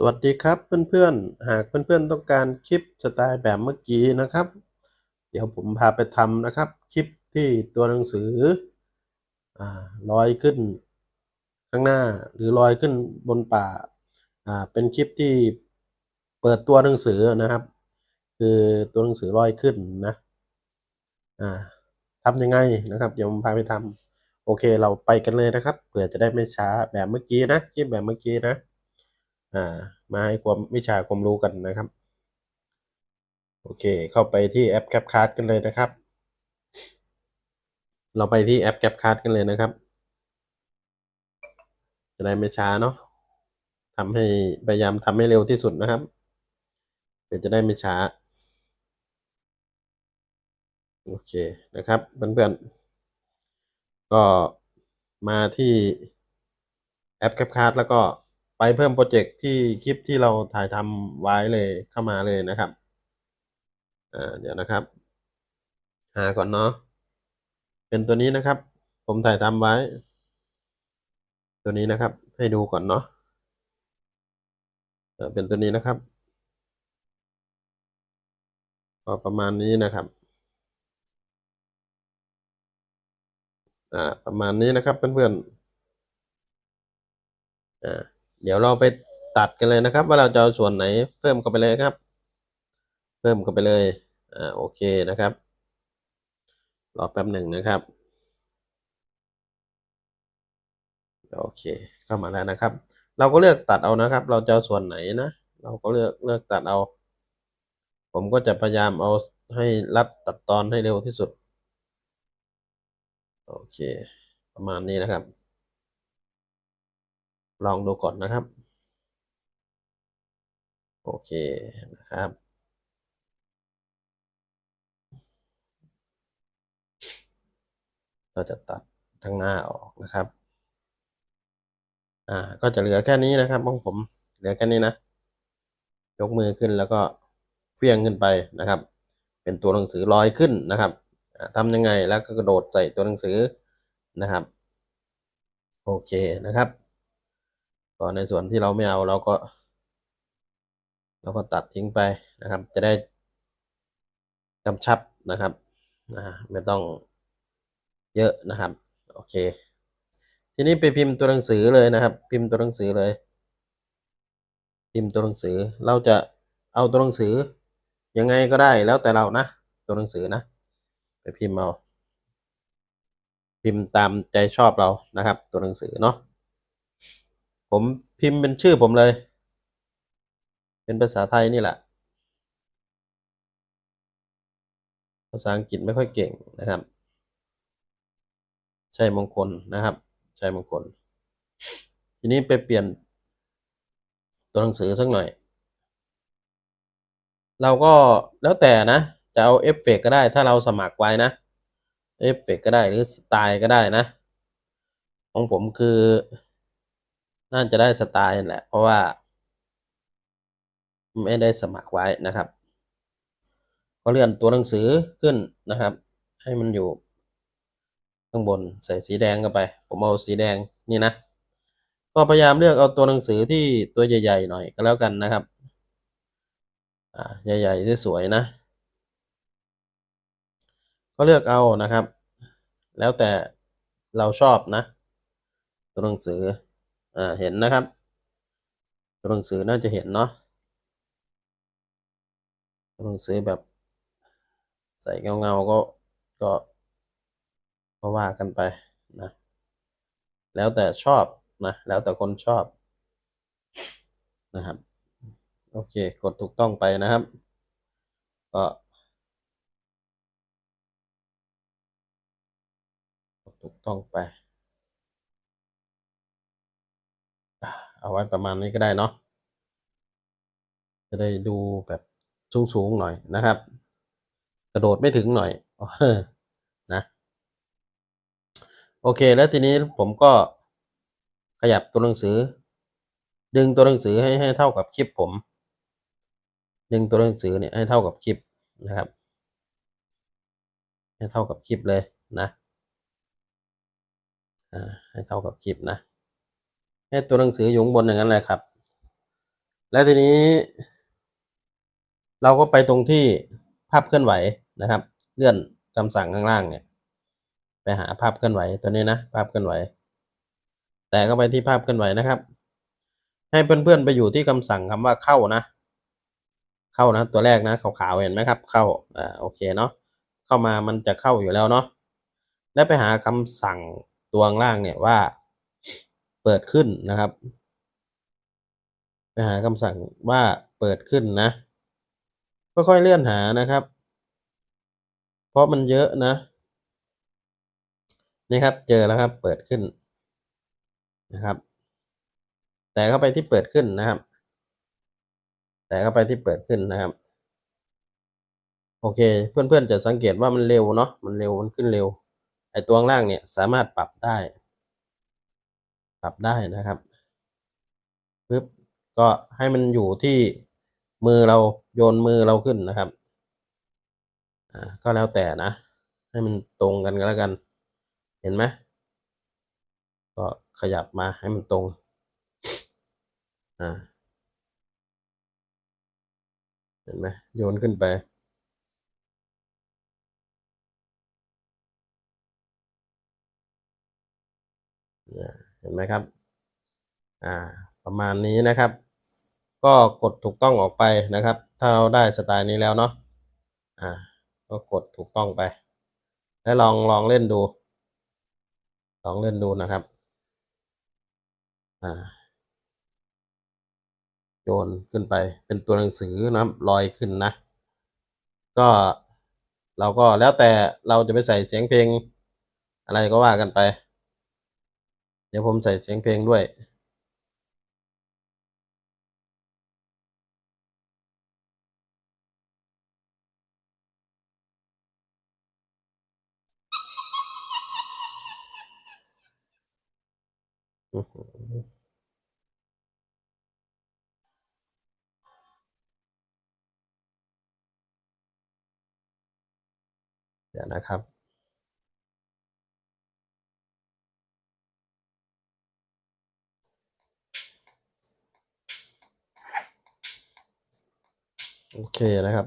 สวัสดีครับเพื่อนๆ หากเพื่อนๆต้องการคลิปสไตล์แบบเมื่อกี้นะครับ เดี๋ยวผมพาไปทำนะครับ คลิปที่ตัวหนังสืออลอยขึ้นข้างหน้าหรือลอยขึ้นบนป่าาเป็นคลิปที่เปิดตัวหนังสือนะครับ คือตัวหนังสือลอยขึ้นนะทำยังไงนะครับ เดี๋ยวผมพาไปทำโอเคเราไปกันเลยนะครับเผื่อจะได้ไม่ช้าแบบเมื่อกี้นะคลิปแบบเมื่อกี้นะ อ่ามาให้ความวิชาความรู้กันนะครับ โอเค เข้าไปที่แอป CapCut กันเลยนะครับ เราไปที่แอป CapCut กันเลยนะครับ จะได้ไม่ช้าเนาะทำให้พยายามทำให้เร็วที่สุดนะครับเพื่อจะได้ไม่ช้า โอเคนะครับเพื่อนๆก็มาที่แอป CapCut แล้วก็ ไปเพิ่มโปรเจกต์ที่คลิปที่เราถ่ายทำไว้เลยเข้ามาเลยนะครับอ่าเดี๋ยวนะครับ หาก่อนเนาะเป็นตัวนี้นะครับ ผมถ่ายทำไว้ ตัวนี้นะครับ ให้ดูก่อนเนาะเออเป็นตัวนี้นะครับก็ประมาณนี้นะครับอ่าประมาณนี้นะครับเพื่อนๆอ่า เดี๋ยวเราไปตัดกันเลยนะครับ ว่าเราจะเอาส่วนไหนเพิ่มเข้าไปเลยครับ เพิ่มเข้าไปเลยอ่าโอเคนะครับรอแป๊บหนึ่งนะครับโอเคเข้ามาแล้วนะครับ เราก็เลือกตัดเอานะครับ เราจะเอาส่วนไหนนะ เราก็เลือกเลือกตัดเอา ผมก็จะพยายามเอาให้รัดตัดตอนให้เร็วที่สุด โอเค ประมาณนี้นะครับ ลองดูก่อนนะครับ โอเคนะครับเราจะตัดทั้งหน้าออกนะครับ อ่า ก็จะเหลือแค่นี้นะครับของผม เหลือแค่นี้นะ ยกมือขึ้นแล้วก็เฟี้ยงขึ้นไปนะครับ เป็นตัวหนังสือลอยขึ้นนะครับอ่าทำยังไงแล้วก็กระโดดใส่ตัวหนังสือนะครับ โอเคนะครับ ก็ในส่วนที่เราไม่เอาเราก็ เราก็ตัดทิ้งไปนะครับ จะได้กำชับนะครับอ่าไม่ต้องเยอะนะครับ โอเค ทีนี้ไปพิมพ์ตัวหนังสือเลยนะครับ พิมพ์ตัวหนังสือเลย พิมพ์ตัวหนังสือเราจะเอาตัวหนังสือยังไงก็ได้แล้วแต่เรานะ ตัวหนังสือนะ ไปพิมพ์เอาพิมพ์ตามใจชอบเรานะครับ ตัวหนังสือเนาะ ผมพิมพ์เป็นชื่อผมเลย เป็นภาษาไทยนี่แหละ ภาษาอังกฤษไม่ค่อยเก่งนะครับชัยมงคลนะครับชัยมงคล ทีนี้ไปเปลี่ยน ตัวหนังสือสักหน่อย เราก็แล้วแต่นะ จะเอาเอฟเฟกก็ได้ ถ้าเราสมัครไว้นะเอฟเฟกก็ได้หรือสไตล์ก็ได้นะ ของผมคือ น่าจะได้สไตล์นั่แหละ เพราะว่า ไม่ได้สมัครไว้นะครับ ก็เลื่อนตัวหนังสือขึ้นนะครับ ให้มันอยู่ ข้างบนใส่สีแดงเข้าไป ผมเอาสีแดงนี่นะ ก็พยายามเลือกเอาตัวหนังสือที่ตัวใหญ่ๆหน่อยก็แล้วกันนะครับ อ่าใหญ่ๆที่สวยนะ ก็เลือกเอานะครับ แล้วแต่เราชอบนะ ตัวหนังสือ อ่าเห็นนะครับ ตัวหนังสือน่าจะเห็นเนาะตัวหนังสือแบบ ใส่เงาๆก็ก็ก็ว่ากันไปนะแล้วแต่ชอบนะแล้วแต่คนชอบนะครับ โอเค กดถูกต้องไปนะครับ ก็กดถูกต้องไปอะ เอาไว้ประมาณนี้ก็ได้เนาะจะได้ดูแบบสูงๆหน่อยนะครับ กระโดดไม่ถึงหน่อยนะโอเค แล้วทีนี้ผมก็ขยับตัวหนังสือ ดึงตัวหนังสือให้ให้เท่ากับคลิปผม ดึงตัวหนังสือเนี่ยให้เท่ากับคลิปนะครับ ให้เท่ากับคลิปเลยนะอ่าให้เท่ากับคลิปนะ ให้ตัวหนังสืออยู่ข้างบนอย่างนั้นแหละครับ และทีนี้ เราก็ไปตรงที่ภาพเคลื่อนไหวนะครับ เลื่อนคำสั่งข้างล่างเนี่ย ไปหาภาพเคลื่อนไหวตัวนี้นะภาพเคลื่อนไหว แต่ก็ไปที่ภาพเคลื่อนไหวนะครับ ให้เพื่อนๆไปอยู่ที่คำสั่งคำว่าเข้านะ เข้านะ ตัวแรกนะขาวๆเห็นไหมครับ เข้าอ่าโอเคเนาะเข้ามามันจะเข้าอยู่แล้วเนาะแล้วไปหาคำสั่งตัวล่างเนี่ยว่า เปิดขึ้นนะครับไปหาคำสั่งว่าเปิดขึ้นนะค่อยๆเลื่อนหานะครับ เพราะมันเยอะนะนี่ครับเจอแล้วครับเปิดขึ้นนะครับ แต่เข้าไปที่เปิดขึ้นนะครับ แต่เข้าไปที่เปิดขึ้นนะครับ โอเค เพื่อนๆจะสังเกตว่ามันเร็วเนาะมันเร็วมันขึ้นเร็วไอตัวล่างเนี่ยสามารถปรับได้ ปรับได้นะครับปึ๊บก็ให้มันอยู่ที่มือเราโยนมือเราขึ้นนะครับอ่าก็แล้วแต่นะ ให้มันตรงกันก็แล้วกัน เห็นไหมก็ขยับมาให้มันตรงอ่าเห็นไหมโยนขึ้นไปเนี่ย เห็นไหมครับอ่าประมาณนี้นะครับ ก็กดถูกต้องออกไปนะครับ ถ้าเราได้สไตล์นี้แล้วเนาะอ่าก็กดถูกต้องไป แล้วลองลองเล่นดู ลองเล่นดูนะครับอ่าโยนขึ้นไปเป็นตัวหนังสือนะลอยขึ้นนะ ก็เราก็แล้วแต่เราจะไปใส่เสียงเพลงอะไรก็ว่ากันไป เดี๋ยวผมใส่เสียงเพลงด้วย เดี๋ยวนะครับ โอเคนะครับ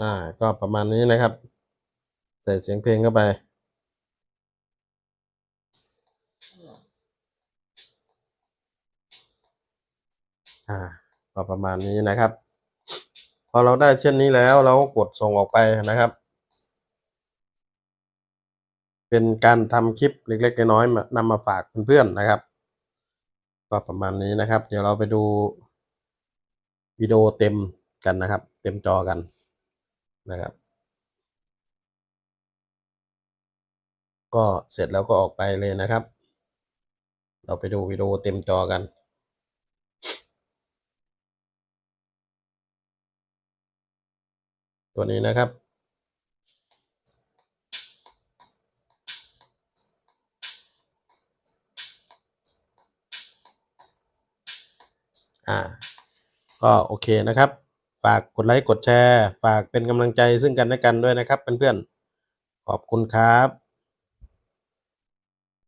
อ่า ก็ประมาณนี้นะครับ ใส่เสียงเพลงเข้าไป อ่า ก็ประมาณนี้นะครับ พอเราได้เช่นนี้แล้วเราก็กดส่งออกไปนะครับ เป็นการทำคลิปเล็กๆน้อยๆมานำมาฝากเพื่อนๆนะครับก็ประมาณนี้นะครับ เดี๋ยวเราไปดู วิดีโอเต็มกันนะครับ เต็มจอกันนะครับ ก็เสร็จแล้วก็ออกไปเลยนะครับ เราไปดูวิดีโอเต็มจอกันตัวนี้นะครับ อ่า ก็โอเคนะครับ ฝากกดไลค์กดแชร์ ฝากเป็นกำลังใจซึ่งกันและกันด้วยนะครับเพื่อนๆขอบคุณครับ